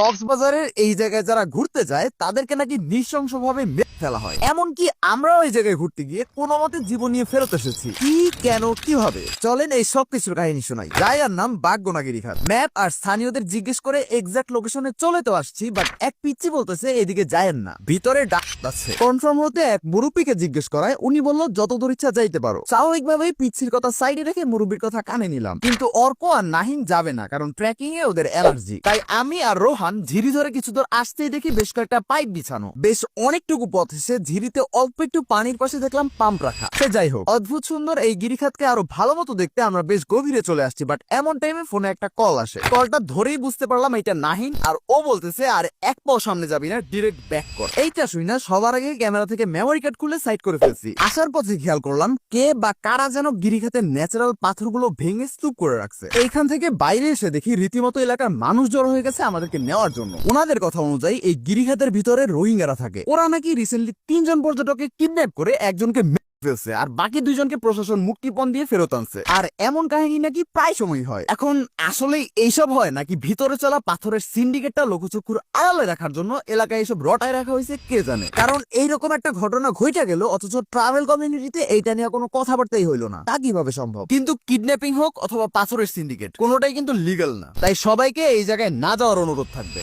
কক্সবাজারের এই জায়গায় যারা ঘুরতে যায়, তাদেরকে নাকি নৃশংসভাবে মেরে ফেলা হয়। এমনকি আমরাও এই জায়গায় ঘুরতে গিয়ে কোনো মতে জীবন নিয়ে ফেরত এসেছি। কি, কেন, কীভাবে? চলেন এই সব কিছুর কাহিনী শোনাই। জায়গার নাম বাগগোনাগিরি ঘাট ম্যাপ আর স্থানীয়দের জিজ্ঞেস করে এক্সাক্ট লোকেশনে চলে তো আসছি, বাট এক পিচ্ছি বলতেছে এদিকে যায়েন না। ভিতরে ডাক আছে। কনফার্ম হতে এক মুরব্বীকে জিজ্ঞেস করায়, উনি বলল যত দূর ইচ্ছা যাইতে পারো। স্বাভাবিকভাবেই পিচ্ছির কথা সাইডে রেখে মুরব্বীর কথা কানে নিলাম। কিন্তু অর্ক আর নাহিন যাবে না, কারণ ট্রেকিং এ ওদের অ্যালার্জি। তাই আমি আর রোহান ঝিরি ধরে কিছু দূর আসতেই দেখি বেশ কয়েকটা পাইপ বিছানো। বেশ অনেকটুকু পথ এসে ঝিরিতে অল্প একটু পানির পাশে দেখলাম পাম্প রাখা। সে যাই হোক, অদ্ভুত সুন্দর এই গিরিখাতকে আরও ভালো মতো দেখতে আমরা বেশ গভীরে চলে আসছি বাট এমন টাইমে ফোনে একটা কল আসে। কলটা ধরেই বুঝতে পারলাম এটা নাহিন, আর ও বলতেছে, আর এক পাও সামনে যাবি না ডিরেক্ট ব্যাক কর। এইটা শুই না, সবার আগে ক্যামেরা থেকে মেমোরি কার্ড খুলে সাইড করে ফেলছি। আসার পথে খেয়াল করলাম, কে বা কারা যেন গিরিখাতের ন্যাচারাল পাথরগুলো ভেঙে স্তূপ করে রাখছে। এইখান থেকে বাইরে এসে দেখি রীতিমতো এলাকার মানুষ জড়ো হয়ে গেছে, আমাদেরকে নেওয়ার জন্য। ওনাদের কথা অনুযায়ী এই গিরিখাতের ভিতরে রোহিঙ্গারা থাকে। ওরা নাকি রিসেন্টলি তিনজন পর্যটককে কিডন্যাপ করে একজনকে ফেলছে, আর বাকি দুইজনকে প্রশাসন মুক্তিপণ দিয়ে ফেরত আনছে। আর এমন কাহিনী নাকি প্রায় সময় হয়। এখন আসলে এইসব হয় নাকি ভিতরে চলা পাথরের সিন্ডিকেটটা লোকচক্ষুর আড়ালে রাখার জন্য এলাকায় এসব রটায় রাখা হয়েছে কে জানে? কারণ এইরকম একটা ঘটনা ঘটে গেল, অথচ ট্রাভেল কমিউনিটিতে এইটা নিয়ে কোনো কথাবার্তাই হইল না। তা কীভাবে সম্ভব? কিন্তু কিডন্যাপিং হোক অথবা পাথরের সিন্ডিকেট, কোনোটাই কিন্তু লিগ্যাল না। তাই সবাইকে এই জায়গায় না যাওয়ার অনুরোধ থাকবে।